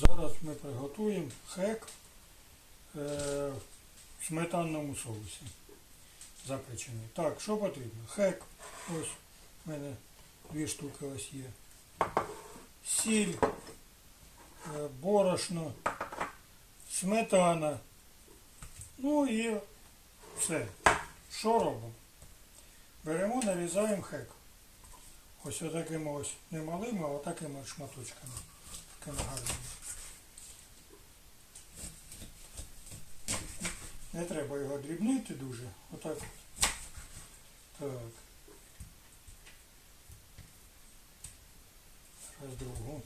Зараз ми приготуємо хек е, в сметанному соусі запечений. Так, що потрібно? Хек. Ось в мене дві штуки ось є. Сіль, е, борошно, сметана. Ну і все. Що робимо? Беремо, нарізаємо хек. Ось отакими ось не малими, а отакими шматочками. Такими гарними. Не треба його дрібнити дуже. Отак. Так. Раз другу.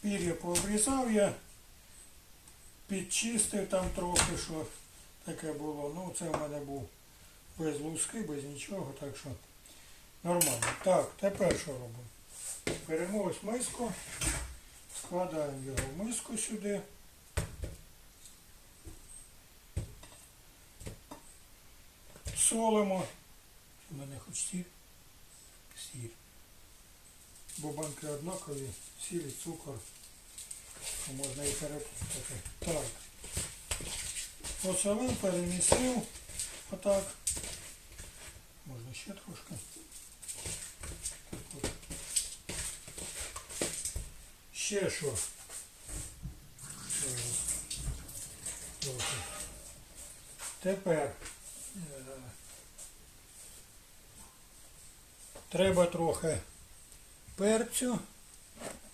Пір'я пообрізав я, підчистив там трохи, що таке було. Ну, це в мене був без луски, без нічого, так що нормально. Так, тепер що робимо? Беремо ось миску, складаємо його в миску сюди. Солимо. У мене хоч сіль. Сіль. Бо банки однакові, сіль і цукор. Можна і переплутати. Так. Посолив, перемісив. Отак. Можна ще трошки. Ще що? Тепер е, треба трохи перцю.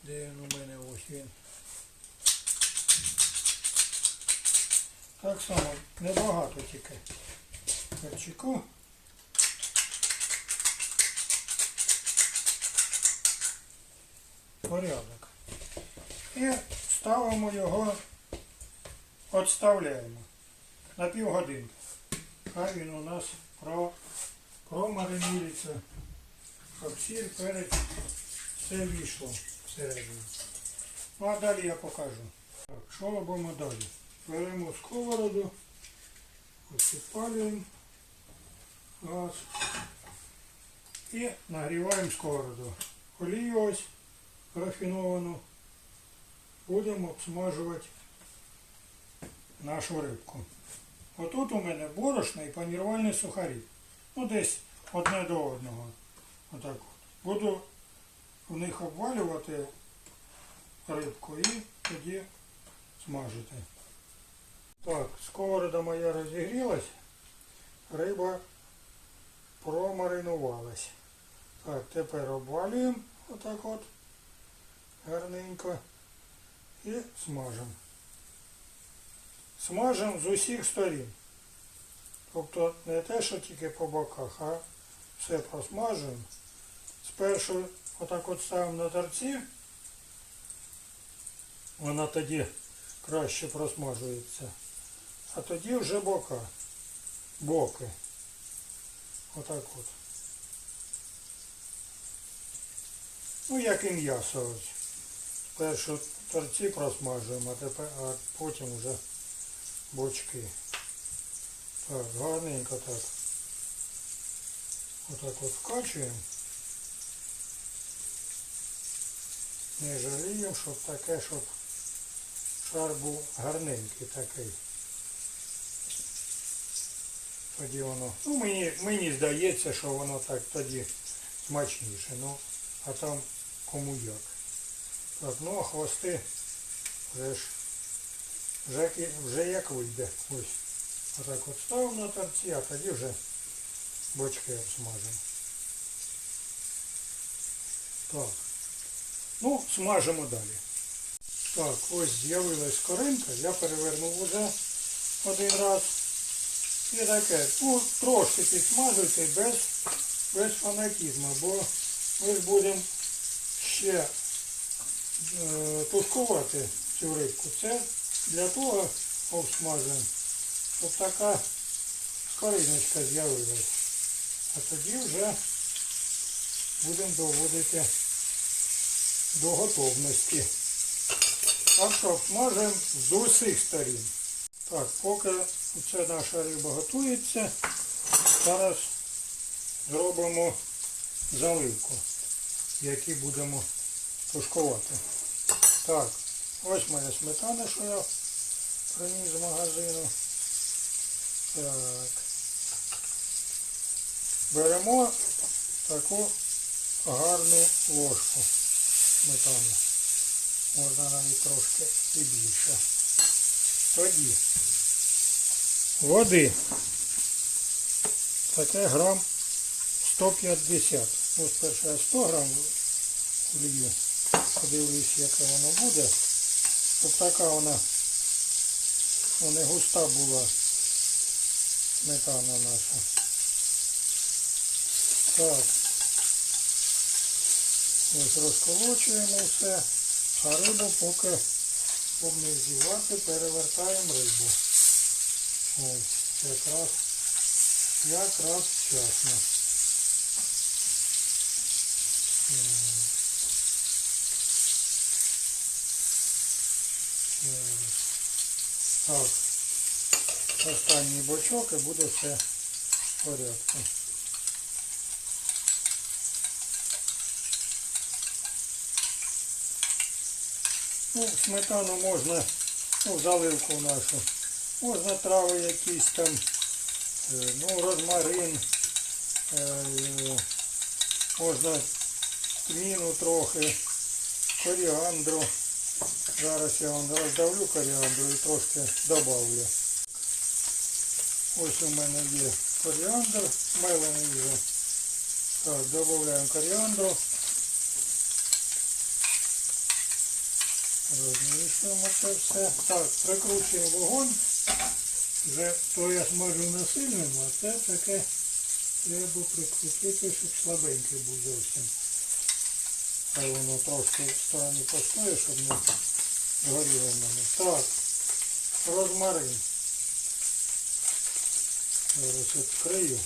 Де він у мене ось він? Так само, небагато тільки перчику. Порядок. І ставимо його, відставляємо на півгодинки. Хай він у нас про, промаринується, сіль, перець, все війшло всередину. Ну а далі я покажу. Так, що робимо далі? Беремо сковороду, підпалюємо газ і нагріваємо сковороду. Олію ось рафіновану будемо обсмажувати нашу рибку. Отут у мене борошно і панірувальні сухарі. Ну десь одне до одного. Отак от. Буду в них обвалювати рибку і тоді смажити. Так, сковорода моя розігрілась, риба промаринувалась. Так, тепер обвалюємо отак от гарненько і смажемо. Смажемо з усіх сторін. Тобто не те, що тільки по боках, а все просмажуємо. Спершу отак от ставимо на торці, вона тоді краще просмажується. А тоді вже бока. Боки. Отак от. Ну, як і м'ясо ось. Спершу торці просмажуємо, а, тепер, а потім вже бочки. Так, гарненько так. Отак от вкачуємо. Не жаліємо, щоб таке, щоб шар був гарненький такий. Тоді воно. Ну мені, мені здається, що воно так тоді смачніше. Ну, а там кому як. Так, ну а хвости вже ж вже, вже як вийде. Ось. Отак от ставимо на торці, а тоді вже бочки обсмажимо. Так. Ну, смажимо далі. Так, ось з'явилась скоринка, я перевернув уже один раз. І таке, ну, трошки підсмажуйте без, без фанатізму, бо ми ж будемо ще е, тушкувати цю рибку. Це для того обсмажуємо, щоб така скориночка з'явилась. А тоді вже будемо доводити до готовності. Так що обсмажуємо з усіх сторін. Так, поки ця наша риба готується, зараз зробимо заливку, які будемо тушкувати. Так, ось моя сметана, що я приніс з магазину. Так. Беремо таку гарну ложку сметани. Можна навіть трошки і більше. Тоді води. Таке грам 150. Ну, спершу я 100 грам влію. Подивлюсь, яке воно буде. Щоб така вона ну, не густа була сметана наша. Так. Ось розколочуємо все, а рибу поки щоб не зівати, перевертаємо рибу. Ось, якраз, якраз вчасно. Так, останній бочок і буде все в порядку. Ну, сметану можна, ну, заливку нашу. Можна трави якісь там, е, ну, розмарин, е, можна тміну трохи, коріандру. Зараз я вам роздавлю коріандру і трошки добавлю. Ось у мене є коріандр, мелений вже. Так, додаємо коріандру. Розмішуємо це все. Так, прикручуємо вогонь. Вже то я смажу на сильному, а це таке треба прикрутити, щоб слабенький був зовсім. Хай воно трошки в стороні постоє, щоб не згоріло в мене. Так, розмарин. Зараз відкрию.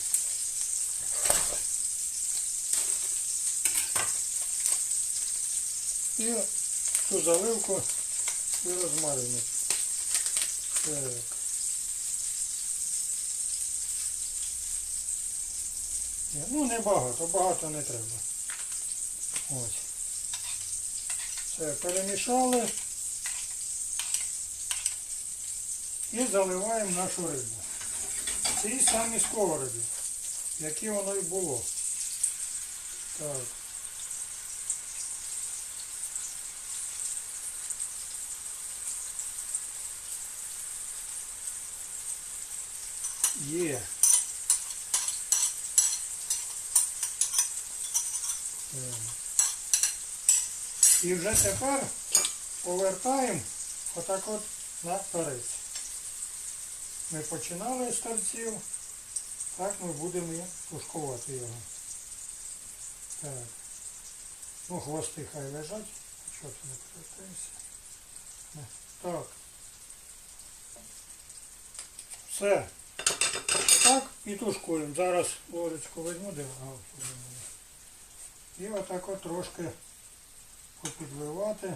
І цю заливку і розмарину. Так. Ну не багато, багато не треба. Ось. Все, перемішали. І заливаємо нашу рибу. Ці самі сковороди, які воно і було. Так. Є. Е. І вже тепер повертаємо отак от на торець. Ми починали з торців, так ми будемо і тушкувати його. Так. Ну, хвости хай лежать. Чого ти не повертаєшся? Так. Все. Так, і тушкуємо. Зараз ложечку візьму, мене. І отак от трошки попідливати,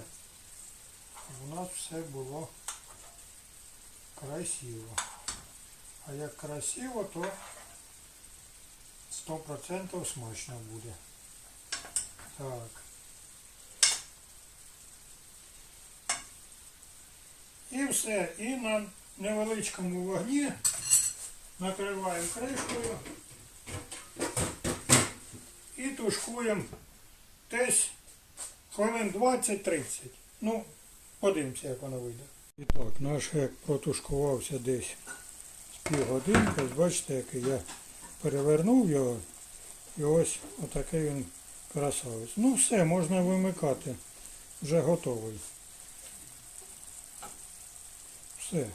у нас все було красиво. А як красиво, то 100% смачно буде. Так. І все. І на невеличкому вогні накриваємо кришкою і тушкуємо десь хвилин 20-30. Ну, подивимося, як воно вийде. І так, наш гек протушкувався десь з півгодинки. Бачите, який я перевернув його. І ось отакий він красавець. Ну все, можна вимикати. Вже готовий. Все.